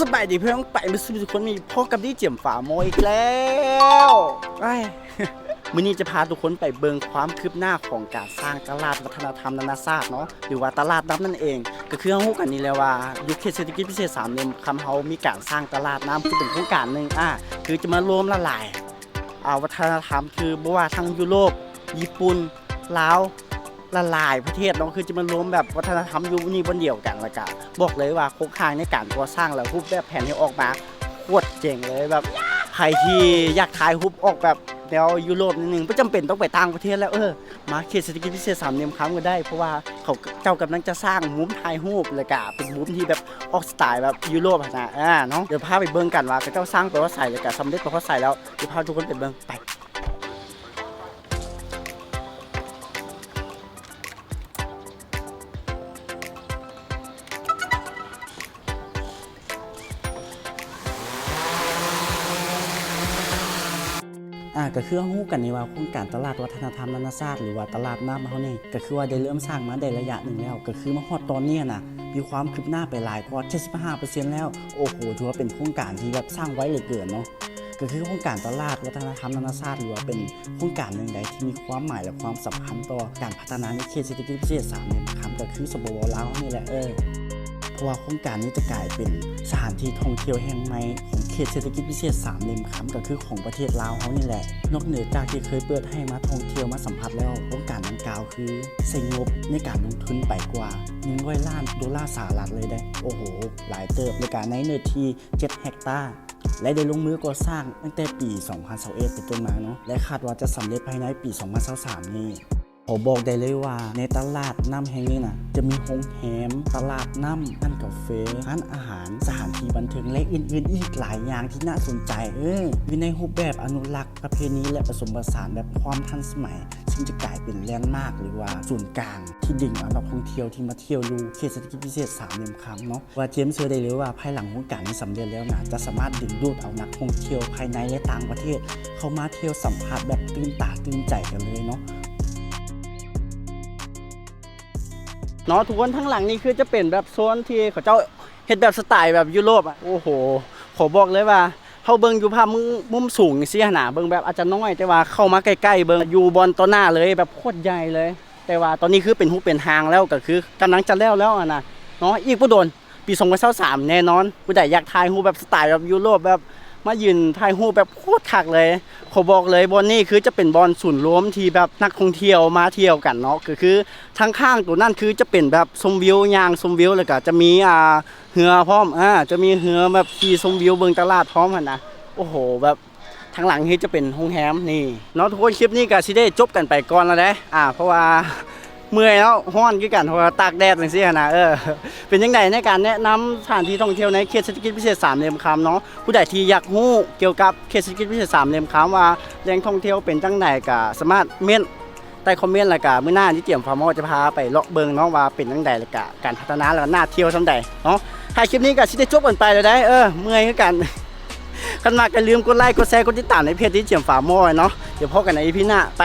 สบายดีเพื่อนไปมาสู่ทุกคนมีพ่อกับดีเจียมฝาโมอีกแล้วไอ้มื้อนี้จะพาทุกคนไปเบิงความคืบหน้าของการสร้างตลาดวัฒนธรรมนานาชาติเนาะหรือว่าตลาดน้ำนั่นเอง ก็คือเรารู้กันนี่แหล้วว่ายุคเศรษฐกิจพิเศษสามเหลี่ยมคำเฮามีการสร้างตลาดน้ำคือเป็นโครงการหนึ่งอะคือจะมารวมละลายอ่าวัฒนธรรมคือบ่ว่าทั้งยุโรปญี่ปุ่นลาว ละลายประเทศเนาะคือจะมารวมแบบวัฒนธรรมยู่นี่บนเดียวกันละกันบอกเลยว่าโครงข่างในการก่อสร้างแล้วรูปแบบแผนที่ออกมาโคตรเจ๋งเลยแบบใครที่อยากถ่ายรูปออกแบบแนวยุโรปนิดนึงไม่จำเป็นต้องไปต่างประเทศแล้วเออมาเขตเศรษฐกิจพิเศษสามเหลี่ยมคำก็ได้ เพราะว่าเขาเจ้ากำลังจะสร้างมุมถ่ายรูปเลยกะเป็นมุมที่แบบออกสไตล์แบบยุโรปนะอ่าเนาะเดี๋ยวพาไปเบิ่งกันว่าเขาเจ้าสร้างไปว่าใส่เลยกะสำเร็จไปว่าใส่แล้วเดี๋ยวพาทุกคนไปเบิ่งไป อ่าก็คือเรารู้กันในว่าโครงการตลาดวัฒนธรรมนานาชาติหรือว่าตลาดน้ำเขานี่ก็คือว่าได้เริ่มสร้างมาได้ระยะหนึ่งแล้ว ก็คือมาฮอดตอนนี้น่ะมีความคืบหน้าไปหลายกว่า75%แล้ว โอ้โหถือว่าเป็นโครงการที่แบบสร้างไว้เหลือเกินเนาะก็คือโครงการตลาดวัฒนธรรมนานาชาติหรือว่าเป็นโครงการหนึ่งใดที่มีความหมายและความสำคัญต่อการพัฒนาในเขตเศรษฐกิจพิเศษสามเนี่ยนะครับก็คือสปปลาวนี่แหละเออ เพราะว่าโครงการนี้จะกลายเป็นสถานที่ท่องเที่ยวแห่งใหม่ของเขตเศรษฐกิจพิเศษสามเลมคำก็คือของประเทศลาวเขานี่แหละ นอกเหนือจากที่เคยเปิดให้มาท่องเที่ยวมาสัมผัสแล้วโครงการดังกล่าวคือใช้งบในการลงทุนไปกว่า100ล้านดอลลาร์สหรัฐเลยได้โอ้โห หลายเติบในการในเนื้อที่7เฮกตาร์และได้ลงมือก่อสร้างตั้งแต่ปี 2021 เป็นต้นมาเนาะ และคาดว่าจะสำเร็จภายในปี 2023 นี้ ผมบอกได้เลยว่า ในตลาดน้ำแห่งนี้นะจะมีโรงแรมตลาดน้ำร้านกาแฟร้านอาหารสถานที่บันเทิงและอื่นๆ อีกหลายอย่างที่น่าสนใจ เอออยู่ในรูปแบบอนุรักษ์ประเพณีและผสมผสานแบบความทันสมัย ซึ่งจะกลายเป็นแลนด์มาร์คหรือว่าศูนย์กลาง ที่ดึงเอานักท่องเที่ยวที่มาเที่ยวดูเขตเศรษฐกิจพิเศษสามเหลี่ยมคำเนาะว่าเจมส์เชื่อได้เลยว่าภายหลังโครงการนี้สำเร็จแล้วนะจะสามารถดึงดูดเอานักท่องเที่ยวภายในและต่างประเทศ เข้ามาเที่ยวสัมผัสแบบตื่นตาตื่นใจกันเลยเนาะ เนาะทุกคนทั้งหลังนี่คือจะเป็นแบบโซนที่เขาเจ้าเฮ็ดแบบสไตล์แบบยุโรปอะโอ้โหขอบอกเลยว่าเขาเบิ่งอยู่ภาพมุมมุมสูงเสิหนาเบิ่งแบบอาจจะน้อยแต่ว่าเข้ามาใกล้ๆเบิ่งอยู่บอลต่อหน้าเลยแบบโคตรใหญ่เลย แต่ว่าตอนนี้คือเป็นหูเป็นหางแล้วก็คือกำลังจะแล้วแล้วอะนะเนาะอีกบ่โดนปี2023แน่นอนผู้ใดอยากถ่ายรูแบบสไตล์แบบยุโรปแบบ มายืนถ่ายรูปแบบโคตรคักเลยขอบอกเลยบอลนี่คือจะเป็นบอลศูนย์รวมที่แบบนักท่องเที่ยวมาเที่ยวกันเนาะก็คือทางข้างตัวนั่นคือจะเป็นแบบชมวิวยางชมวิวแล้วก็จะมีอ่าเหือพร้อมอ่าจะมีเหือแบบขี่ชมวิวเบิงตลาดพร้อมหั่นนะโอ้โหแบบทางหลังนี่จะเป็นโรงแรมนี่เนาะทุกคนคลิปนี้ก็สิได้จบกันไปก่อนแล้วเด้อ่าเพราะว่า เมื่อยแล้วฮ้อนคือกันเพราะว่าตากแดดจังซี่นะเออเป็นยังไงในการแนะนำสถานที่ท่องเที่ยวในเขตเศรษฐกิจพิเศษสามเหลี่ยมคำเนาะผู้ใดที่อยากรู้เกี่ยวกับเขตเศรษฐกิจพิเศษสามเหลี่ยมคำว่าแหล่งท่องเที่ยวเป็นจังไหนก็สามารถเม้นใต้คอมเมนต์แล้วก็มื้อหน้าที่เตรียมฟาร์มอจะพาไปเลาะเบิงเนาะว่าเป็นจังใดแล้วก็การพัฒนาแล้วน่าเที่ยวจังใดเนาะถ่ายคลิปนี้ก็สิได้จบกันไปแล้วได้เออเมื่อยคือกันคันมากก็ลืมกดไลค์กดแชร์กดติดตามในเพจที่เตรียมฟาร์มอเนาะเดี๋ยวพบกันใน EP หน้าไป